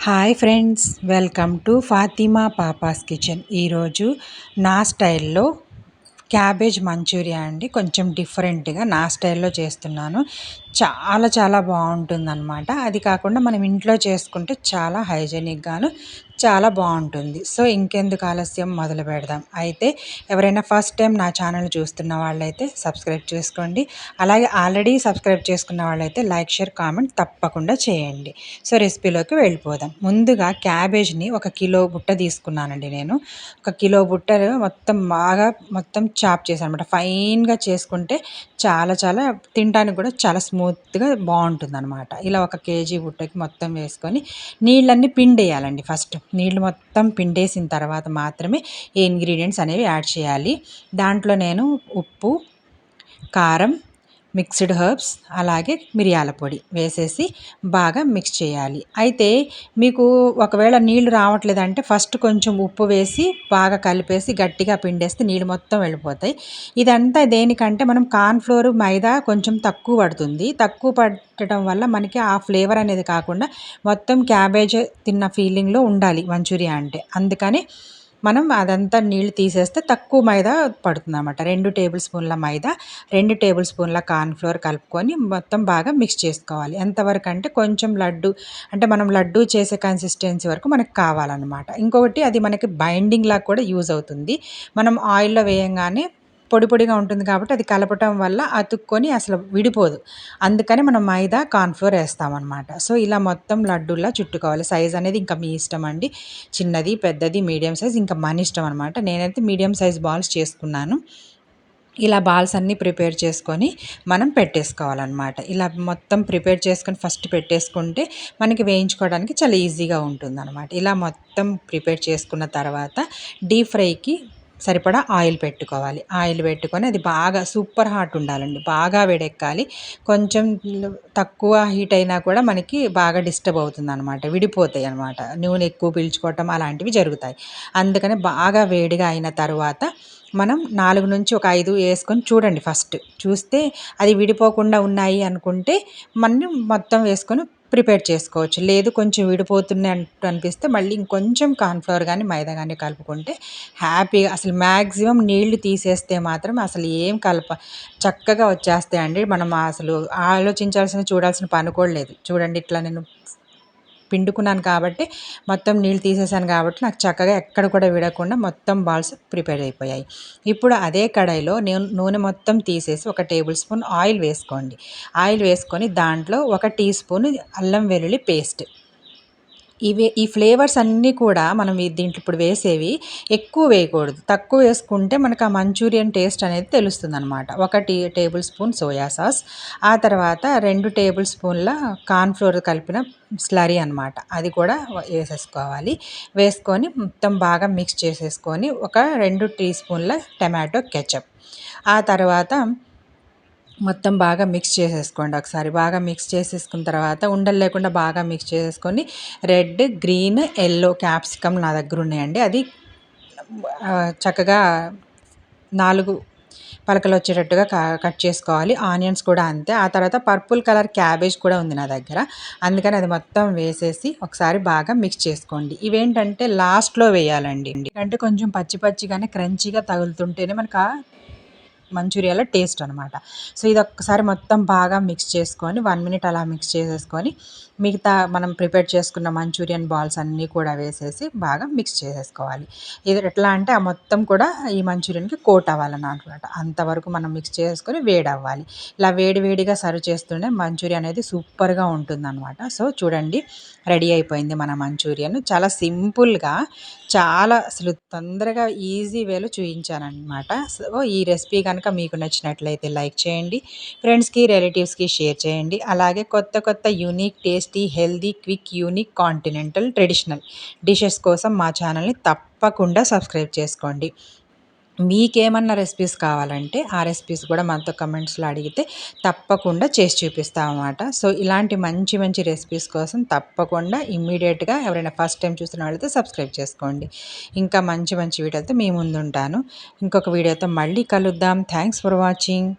Hi friends welcome to Fatima papa's kitchen ఈరోజు నా స్టైల్లో క్యాబేజ్ మంచూరియా అండి. కొంచెం డిఫరెంట్గా నా స్టైల్లో చేస్తున్నాను. చాలా చాలా బాగుంటుందన్నమాట. అది కాకుండా మనం ఇంట్లో చేసుకుంటే చాలా హైజెనిక్గాను చాలా బాగుంటుంది. సో ఇంకెందుకు ఆలస్యం మొదలు పెడదాం. అయితే ఎవరైనా ఫస్ట్ టైం నా ఛానల్ చూస్తున్న వాళ్ళైతే సబ్స్క్రైబ్ చేసుకోండి. అలాగే ఆల్రెడీ సబ్స్క్రైబ్ చేసుకున్న వాళ్ళైతే లైక్ షేర్ కామెంట్ తప్పకుండా చేయండి. సో రెసిపీలోకి వెళ్ళిపోదాం. ముందుగా క్యాబేజ్ని ఒక కిలో బుట్ట తీసుకున్నానండి నేను. ఒక కిలో బుట్టలు మొత్తం బాగా మొత్తం చాప్ చేశాను అనమాట ఫైన్గా చేసుకుంటే చాలా చాలా తినడానికి కూడా చాలా స్మూత్గా బాగుంటుంది అనమాట ఇలా ఒక కేజీ బుట్టకి మొత్తం వేసుకొని నీళ్ళన్నీ పిండేయాలండి ఫస్ట్. నీళ్ళు మొత్తం పిండేసిన తర్వాత మాత్రమే ఈ ఇంగ్రీడియంట్స్ అనేవి యాడ్ చేయాలి. దాంట్లో నేను ఉప్పు కారం మిక్స్డ్ హర్బ్స్ అలాగే మిరియాల పొడి వేసేసి బాగా మిక్స్ చేయాలి. అయితే మీకు ఒకవేళ నీళ్ళు రావట్లేదంటే ఫస్ట్ కొంచెం ఉప్పు వేసి బాగా కలిపేసి గట్టిగా పిండేస్తే నీళ్ళు మొత్తం వెళ్ళిపోతాయి. ఇదంతా దేనికంటే మనం కార్న్ఫ్లోర్ మైదా కొంచెం తక్కువ పడుతుంది. తక్కువ పట్టడం వల్ల మనకి ఆ ఫ్లేవర్ అనేది కాకుండా మొత్తం క్యాబేజ్ తిన్న ఫీలింగ్లో ఉండాలి మంచూరియా అంటే. అందుకని మనం అదంతా నీళ్ళు తీసేస్తే తక్కువ మైదా పడుతుంది అనమాట రెండు టేబుల్ స్పూన్ల మైదా రెండు టేబుల్ స్పూన్ల కార్న్ఫ్లోర్ కలుపుకొని మొత్తం బాగా మిక్స్ చేసుకోవాలి. ఎంతవరకు అంటే కొంచెం లడ్డు అంటే మనం లడ్డు చేసే కన్సిస్టెన్సీ వరకు మనకు కావాలన్నమాట. ఇంకొకటి అది మనకి బైండింగ్ లాగా కూడా యూజ్ అవుతుంది. మనం ఆయిల్లో వేయంగానే పొడి పొడిగా ఉంటుంది కాబట్టి అది కలపటం వల్ల అతుక్కొని అసలు విడిపోదు. అందుకని మనం మైదా కార్న్ఫ్లోర్ వేస్తామన్నమాట. సో ఇలా మొత్తం లడ్డూలా చుట్టుకోవాలి. సైజ్ అనేది ఇంకా మీ ఇష్టం అండి. చిన్నది పెద్దది మీడియం సైజ్ ఇంకా మన ఇష్టం అనమాట నేనైతే మీడియం సైజ్ బాల్స్ చేసుకున్నాను. ఇలా బాల్స్ అన్నీ ప్రిపేర్ చేసుకొని మనం పెట్టేసుకోవాలన్నమాట. ఇలా మొత్తం ప్రిపేర్ చేసుకొని ఫస్ట్ పెట్టేసుకుంటే మనకి వేయించుకోవడానికి చాలా ఈజీగా ఉంటుంది అనమాట ఇలా మొత్తం ప్రిపేర్ చేసుకున్న తర్వాత డీప్ ఫ్రైకి సరిపడా ఆయిల్ పెట్టుకోవాలి. ఆయిల్ పెట్టుకొని అది బాగా సూపర్ హాట్ ఉండాలండి. బాగా వేడెక్కాలి. కొంచెం తక్కువ హీట్ అయినా కూడా మనకి బాగా డిస్టర్బ్ అవుతుంది అనమాట విడిపోతాయి అనమాట నూనె ఎక్కువ పీల్చుకోవటం అలాంటివి జరుగుతాయి. అందుకని బాగా వేడిగా అయిన తర్వాత మనం నాలుగు నుంచి ఒక ఐదు వేసుకొని చూడండి ఫస్ట్. చూస్తే అది విడిపోకుండా ఉన్నాయి అనుకుంటే మనం మొత్తం వేసుకొని ప్రిపేర్ చేసుకోవచ్చు. లేదు కొంచెం విడిపోతున్నాయి అంటూ అనిపిస్తే మళ్ళీ ఇంకొంచెం కార్న్ఫ్లవర్ కానీ మైదా కానీ కలుపుకుంటే హ్యాపీగా అసలు మ్యాక్సిమం నీళ్ళు తీసేస్తే మాత్రం అసలు ఏం కలప చక్కగా వచ్చేస్తాయండి. మనం అసలు ఆలోచించాల్సిన చూడాల్సిన పని కూడా లేదు. చూడండి ఇట్లా నేను పిండుకున్నాను కాబట్టి మొత్తం నీళ్ళు తీసేసాను కాబట్టి నాకు చక్కగా ఎక్కడ కూడా విడకుండా మొత్తం బాల్స్ ప్రిపేర్ అయిపోయాయి. ఇప్పుడు అదే కడాయిలో నేను నూనె మొత్తం తీసేసి ఒక టేబుల్ స్పూన్ ఆయిల్ వేసుకోండి. ఆయిల్ వేసుకొని దాంట్లో ఒక టీ స్పూన్ అల్లం వెల్లుల్లి పేస్ట్ ఇవే ఈ ఫ్లేవర్స్ అన్నీ కూడా మనం దీంట్లో ఇప్పుడు వేసేవి ఎక్కువ వేయకూడదు. తక్కువ వేసుకుంటే మనకు ఆ మంచూరియన్ టేస్ట్ అనేది తెలుస్తుంది అనమాట ఒక tea tablespoon soya sauce ఆ తర్వాత రెండు టేబుల్ స్పూన్ల కార్న్ఫ్లోర్ కలిపిన స్లరీ అనమాట అది కూడా వేసేసుకోవాలి. వేసుకొని మొత్తం బాగా మిక్స్ చేసేసుకొని ఒక రెండు టీ స్పూన్ల టమాటో కెచప్. ఆ తర్వాత మొత్తం బాగా మిక్స్ చేసేసుకోండి. ఒకసారి బాగా మిక్స్ చేసేసుకున్న తర్వాత ఉండలు లేకుండా బాగా మిక్స్ చేసేసుకొని రెడ్ గ్రీన్ ఎల్లో క్యాప్సికమ్ నా దగ్గర ఉన్నాయండి. అది చక్కగా నాలుగు పలకలు వచ్చేటట్టుగా కట్ చేసుకోవాలి. ఆనియన్స్ కూడా అంతే. ఆ తర్వాత పర్పుల్ కలర్ క్యాబేజ్ కూడా ఉంది నా దగ్గర. అందుకని అది మొత్తం వేసేసి ఒకసారి బాగా మిక్స్ చేసుకోండి. ఇవేంటంటే లాస్ట్లో వేయాలండి. ఎందుకంటే కొంచెం పచ్చి పచ్చిగానే క్రంచీగా తగులుతుంటేనే మనకు మంచూరియాలో టేస్ట్ అనమాట సో ఇది ఒక్కసారి మొత్తం బాగా మిక్స్ చేసుకొని వన్ మినిట్ అలా మిక్స్ చేసేసుకొని మిగతా మనం ప్రిపేర్ చేసుకున్న మంచూరియన్ బాల్స్ అన్నీ కూడా వేసేసి బాగా మిక్స్ చేసేసుకోవాలి. ఇది ఎట్లా అంటే ఆ మొత్తం కూడా ఈ మంచూరియన్కి కోట్ అవ్వాలన్నమాట. అంతవరకు మనం మిక్స్ చేసుకొని వేడి అవ్వాలి ఇలా వేడి వేడిగా సర్వ్ చేస్తుంటే మంచూరియన్ అనేది సూపర్గా ఉంటుందన్నమాట. సో చూడండి రెడీ అయిపోయింది మన మంచూరియన్. చాలా సింపుల్గా చాలా అసలు తొందరగా ఈజీ వేలో చూపించానమాట సో ఈ రెసిపీ కనుక మీకు నచ్చినట్లయితే లైక్ చేయండి. ఫ్రెండ్స్కి రిలేటివ్స్కి షేర్ చేయండి. అలాగే కొత్త కొత్త unique taste healthy quick unique continental traditional dishes కోసం మా ఛానల్ని తప్పకుండా సబ్స్క్రైబ్ చేసుకోండి. మీకేమన్నా రెసిపీస్ కావాలంటే ఆ రెసిపీస్ కూడా మనతో కమెంట్స్లో అడిగితే తప్పకుండా చేసి చూపిస్తాం అన్నమాట. సో ఇలాంటి మంచి మంచి రెసిపీస్ కోసం తప్పకుండా ఇమ్మీడియట్గా ఎవరైనా ఫస్ట్ టైం చూస్తున్న వాళ్ళైతే సబ్స్క్రైబ్ చేసుకోండి. ఇంకా మంచి మంచి వీడియోతో మీ ముందు ఉంటాను ఇంకొక వీడియోతో మళ్ళీ కలుద్దాం. Thanks for watching